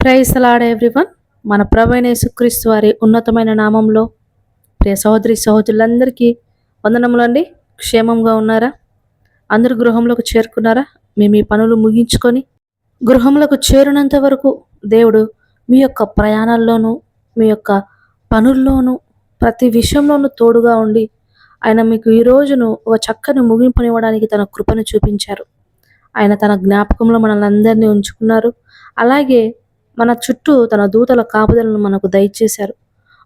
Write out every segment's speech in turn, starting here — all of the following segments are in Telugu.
ప్రైస్ లాడ్ ఎవ్రీవన్ మన ప్రవీణ యేసుక్రీస్తు వారి ఉన్నతమైన నామంలో ప్రియ సహోదరి సహోదరులందరికీ వందనములండి క్షేమంగా ఉన్నారా? అందరు గృహంలోకి చేరుకున్నారా? మీ మీ పనులు ముగించుకొని గృహంలోకి చేరినంత వరకు దేవుడు మీ యొక్క ప్రయాణాల్లోనూ మీ యొక్క పనుల్లోనూ ప్రతి విషయంలోనూ తోడుగా ఉండి ఆయన మీకు ఈ రోజును ఒక చక్కని ముగింపునివ్వడానికి తన కృపను చూపించారు. ఆయన తన జ్ఞాపకంలో మనల్ని అందరినీ ఉంచుకున్నారు. అలాగే మన చుట్టూ తన దూతల కాపుదలను మనకు దయచేశారు.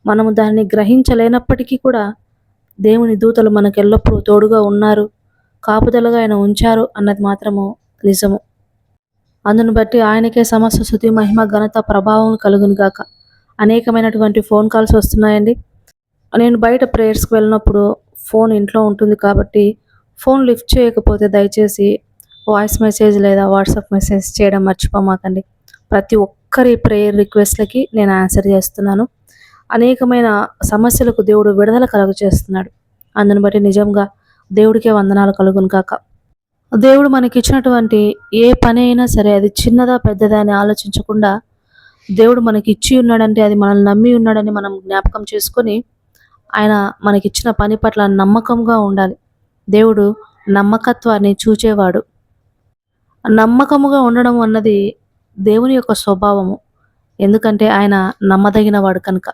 మనము దాన్ని గ్రహించలేనప్పటికీ కూడా దేవుని దూతలు మనకు ఎల్లప్పుడూ తోడుగా ఉన్నారు. కాపుదలుగా ఆయన ఉంచారు అన్నది మాత్రము నిజము. అందును బట్టి ఆయనకే సమస్త శృతి మహిమ ఘనత ప్రభావం కలుగును గాక. అనేకమైనటువంటి ఫోన్ కాల్స్ వస్తున్నాయండి. నేను బయట ప్రేయర్స్కి వెళ్ళినప్పుడు ఫోన్ ఇంట్లో ఉంటుంది కాబట్టి ఫోన్ లిఫ్ట్ చేయకపోతే దయచేసి వాయిస్ మెసేజ్ లేదా వాట్సాప్ మెసేజ్ చేయడం మర్చిపోమాకండి. ప్రతి ఒక్కరి ప్రేయర్ రిక్వెస్ట్లకి నేను ఆన్సర్ చేస్తున్నాను. అనేకమైన సమస్యలకు దేవుడు విడుదల కలుగు చేస్తున్నాడు అందుని బట్టి నిజంగా దేవుడికే వందనాలు కలుగును కాక దేవుడు మనకి ఇచ్చినటువంటి ఏ పని అయినా సరే అది చిన్నదా పెద్దదా అని ఆలోచించకుండా దేవుడు మనకి ఇచ్చి ఉన్నాడంటే అది మనల్ని నమ్మి ఉన్నాడని మనం జ్ఞాపకం చేసుకొని ఆయన మనకిచ్చిన పని పట్ల నమ్మకంగా ఉండాలి. దేవుడు నమ్మకత్వాన్ని చూచేవాడు. నమ్మకముగా ఉండడం అన్నది దేవుని యొక్క స్వభావము. ఎందుకంటే ఆయన నమ్మదగిన వాడు కనుక.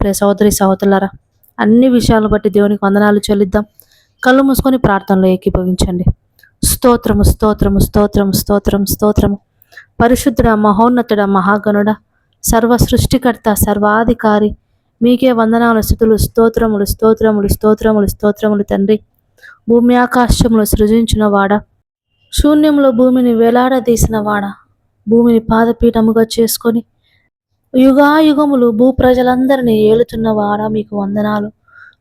ప్రే సహోదరి సహోదరులారా అన్ని విషయాలను బట్టి దేవునికి వందనాలు చెల్లిద్దాం. కళ్ళు మూసుకొని ప్రార్థనలో ఏకీభవించండి. స్తోత్రము స్తోత్రము స్తోత్రము స్తోత్రం స్తోత్రము. పరిశుద్ధుడ మహోన్నతుడ మహాగణుడ సర్వ సృష్టికర్త సర్వాధికారి మీకే వందనాలు స్థుతులు స్తోత్రములు స్తోత్రములు స్తోత్రములు స్తోత్రములు తండ్రి. భూమి ఆకాశములు సృజించిన వాడ. శూన్యంలో భూమిని వేలాడదీసిన వాడ. భూమిని పాదపీఠముగా చేసుకొని యుగాయుగములు భూ ప్రజలందరినీ ఏలుతున్న వారా మీకు వందనాలు.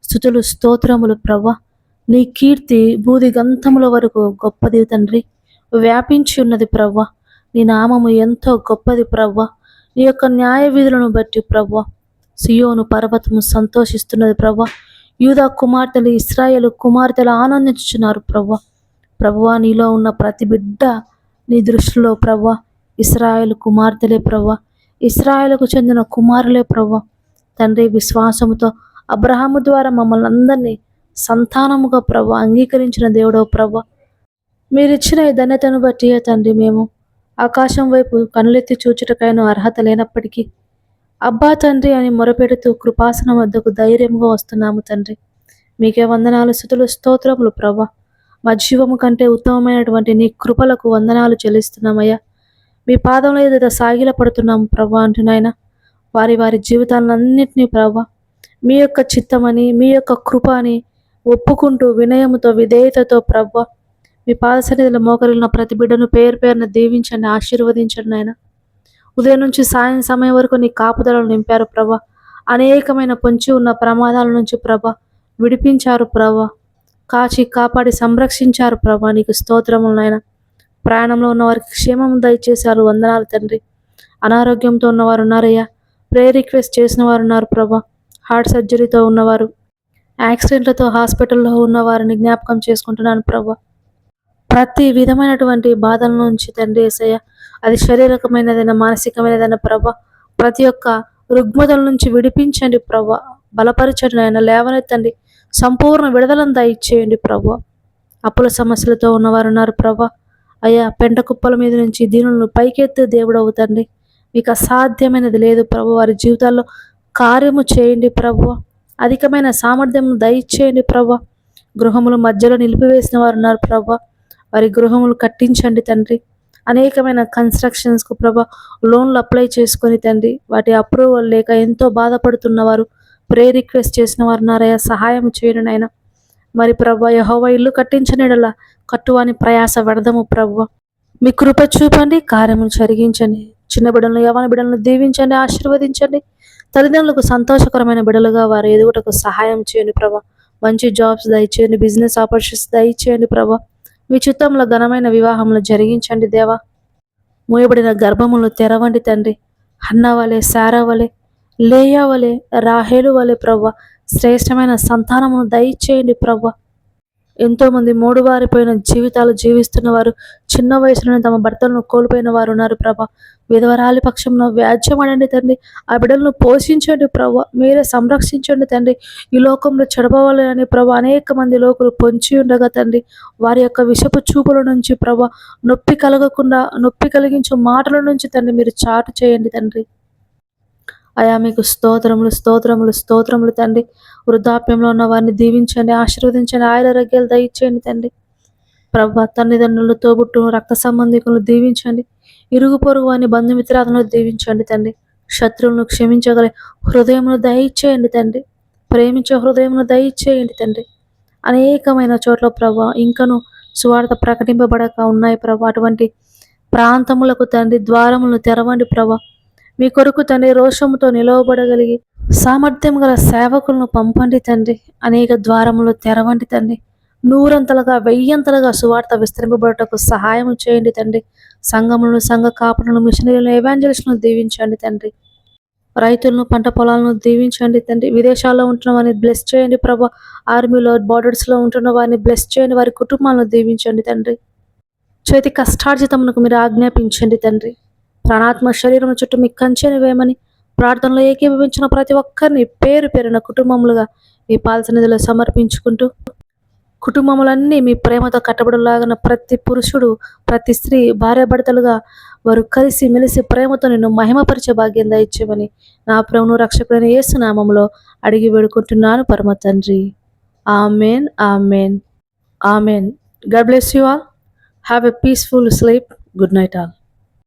స్థుతులు స్తోత్రములు ప్రవ్వ. నీ కీర్తి బూది గంధముల వరకు గొప్పది తండ్రి. వ్యాపించి ఉన్నది ప్రవ్వ. నీ నామము ఎంతో గొప్పది ప్రవ్వ. నీ యొక్క న్యాయ విధులను బట్టి ప్రవ్వ. సియోను పర్వతము సంతోషిస్తున్నది ప్రవ్వ. యూదా కుమార్తెలు ఇస్రాయేలు కుమార్తెలు ఆనందించుచున్నారు ప్రవ్వ. ప్రభువా నీలో ఉన్న ప్రతి బిడ్డ నీ దృష్టిలో ప్రవ్వ. ఇస్రాయేల్ కుమార్తెలే ప్రవ్వ. ఇస్రాయేల్కు చెందిన కుమారులే ప్రవ్వ. తండ్రి విశ్వాసముతో అబ్రహాము ద్వారా మమ్మల్ని అందరినీ సంతానముగా ప్రవ్వ అంగీకరించిన దేవుడో ప్రవ్వ. మీరిచ్చిన ఈ ధన్యతను బట్టి తండ్రి మేము. ఆకాశం వైపు కనులెత్తి చూచుటకైన అర్హత లేనప్పటికీ అబ్బా తండ్రి అని మొరపెడుతూ కృపాసనం వద్దకు ధైర్యంగా వస్తున్నాము తండ్రి. మీకే వందనాలు స్థుతులు స్తోత్రములు ప్రవ్వ. మా జీవము కంటే ఉత్తమమైనటువంటి నీ కృపలకు వందనాలు చెల్లిస్తున్నామయ్యా. మీ పాదంలో ఎదుట సాగిల పడుతున్నాం ప్రభా అంటున్నాయన వారి వారి జీవితాలన్నింటినీ ప్రభా మీ యొక్క చిత్తమని మీ యొక్క కృప అని ఒప్పుకుంటూ వినయముతో విధేయతతో ప్రభ మీ పాద సన్నిధిలో మోకరిన ప్రతి బిడ్డను పేరు పేరున దీవించండి ఆశీర్వదించండి నాయన. ఉదయం నుంచి సాయం సమయం వరకు నీ కాపుదలను నింపారు ప్రభా. అనేకమైన పొంచి ఉన్న ప్రమాదాల నుంచి ప్రభ విడిపించారు ప్రభా. కాచి కాపాడి సంరక్షించారు ప్రభ. నీకు స్తోత్రములైనా నాయన. ప్రయాణంలో ఉన్న వారికి క్షేమం దయచేశారు. వందనాలు తండ్రి. అనారోగ్యంతో ఉన్నవారు ఉన్నారయ్యా. ప్రేయర్ రిక్వెస్ట్ చేసిన వారు ఉన్నారు ప్రభా. హార్ట్ సర్జరీతో ఉన్నవారు యాక్సిడెంట్లతో హాస్పిటల్లో ఉన్న వారిని జ్ఞాపకం చేసుకుంటున్నాను ప్రభా. ప్రతి విధమైనటువంటి బాధల నుంచి తండ్రి ఏసయ్య అది శారీరకమైనదైనా మానసికమైనదైనా ప్రభ ప్రతి ఒక్క రుగ్మతల నుంచి విడిపించండి ప్రభా. బలపరచండి ఆయన లేవనెత్తండి. సంపూర్ణ విడుదలను దయచేయండి ప్రభ. అప్పుల సమస్యలతో ఉన్నవారు ఉన్నారు ప్రభా. అయ్యా పెంట కుప్పల మీద నుంచి దీనులను పైకెత్తు దేవుడు అవుతండి మీకు అసాధ్యమైనది లేదు ప్రభు వారి జీవితాల్లో కార్యము చేయండి ప్రభు. అధికమైన సామర్థ్యం దయచేయండి ప్రభు. గృహములు మధ్యలో నిలిపివేసిన వారు ఉన్నారు ప్రభు. వారి గృహములు కట్టించండి తండ్రి. అనేకమైన కన్స్ట్రక్షన్స్కు ప్రభ లోన్లు అప్లై చేసుకొని తండ్రి. వాటి అప్రూవల్ లేక ఎంతో బాధపడుతున్నవారు ప్రే రిక్వెస్ట్ చేసిన వారు ఉన్నారయ్యా సహాయం చేయను నాయన. మరి ప్రభు యహోవ ఇల్లు కట్టించనిడలా? కట్టువాని ప్రయాస వెడదము ప్రభు. మీ కృప చూపండి కార్యములు జరిగించండి. చిన్న బిడ్డలను యవన బిడ్డలను దీవించండి ఆశీర్వదించండి. తల్లిదండ్రులకు సంతోషకరమైన బిడ్డలుగా వారి ఎదుగుటకు సహాయం చేయండి ప్రభా. మంచి జాబ్స్ దయచేయండి బిజినెస్ ఆపర్చునిటీస్ దయచేయండి ప్రభా. మీ చిత్తంలో ఘనమైన వివాహములు జరిగించండి దేవా. మూయబడిన గర్భములు తెరవండి తండ్రి. అన్న వలె సారా వలె లేయా వలె రాహేలు వలె ప్రభా. శ్రేష్టమైన సంతానమును దయచేయండి ప్రవ్వ ఎంతోమంది మూడు వారిపోయిన జీవితాలు జీవిస్తున్న వారు చిన్న వయసులోనే తమ భర్తలను కోల్పోయిన వారు ఉన్నారు ప్రభ. విధవరాలి పక్షంలో వ్యాజ్యమడండి తండ్రి. ఆ బిడ్డలను పోషించండి ప్రభు. మీరే సంరక్షించండి తండ్రి. ఈ లోకంలో చెడపవాలని ప్రభు అనేక మంది లోకులు పొంచి ఉండగా తండ్రి. వారి యొక్క విషపు చూపుల నుంచి ప్రభ నొప్పి కలగకుండా నొప్పి కలిగించే మాటల నుంచి తండ్రి మీరు చాటు చేయండి తండ్రి. అయా మీకు స్తోత్రములు స్తోత్రములు స్తోత్రములు తండ్రి. వృద్ధాప్యంలో ఉన్న వారిని దీవించండి ఆశీర్వదించండి ఆయుర రగ్యాలు దయచేయండి తండ్రి. ప్రభు తల్లిదండ్రులు తోబుట్టును రక్త సంబంధికులను దీవించండి. ఇరుగు పొరుగు వారిని బంధుమిత్రాలను దీవించండి తండ్రి. శత్రువులను క్షమించగల హృదయమును దయచేయండి తండ్రి. ప్రేమించే హృదయమును దయచేయండి తండ్రి. అనేకమైన చోట్ల ప్రభు ఇంకను సువార్త ప్రకటింపబడక ఉన్నాయి ప్రభు. అటువంటి ప్రాంతములకు తండ్రి ద్వారములను తెరవండి ప్రభా. మీ కొరకు తండ్రి రోషముతో నిలవబడగలిగి సామర్థ్యం గల సేవకులను పంపండి తండ్రి. అనేక ద్వారములు తెరవండి తండ్రి. నూరంతలుగా వెయ్యంతలుగా సువార్త విస్తరింపబడటకు సహాయం చేయండి తండ్రి. సంఘములను సంఘ కాపులను మిషనరీలను ఎవాంజలిస్టులను దీవించండి తండ్రి. రైతులను పంట పొలాలను దీవించండి తండ్రి. విదేశాల్లో ఉంటున్న వారిని బ్లెస్ చేయండి ప్రభా. ఆర్మీలో బార్డర్స్లో ఉంటున్న వారిని బ్లెస్ చేయండి. వారి కుటుంబాలను దీవించండి తండ్రి. చేతి కష్టార్జితమునకు మీరు ఆజ్ఞాపించండి తండ్రి. ప్రాణాత్మ శరీరం చుట్టూ మీ కంచెని వేయమని ప్రార్థనలో ఏకీభవించిన ప్రతి ఒక్కరిని పేరు పేరున కుటుంబములుగా మీ పాలసన్నిధిలో సమర్పించుకుంటూ కుటుంబములన్నీ మీ ప్రేమతో కట్టబడులాగిన ప్రతి పురుషుడు ప్రతి స్త్రీ భార్యాభర్తలుగా వారు కలిసి మెలిసి ప్రేమతో నిన్ను మహిమపరిచే భాగ్యం దయచేయమని నా ప్రభును రక్షకుడైన యేసునామంలో అడిగి వేడుకుంటున్నాను పరమ తండ్రి. Amen amen amen. God bless you all. Have a peaceful sleep. Good night all.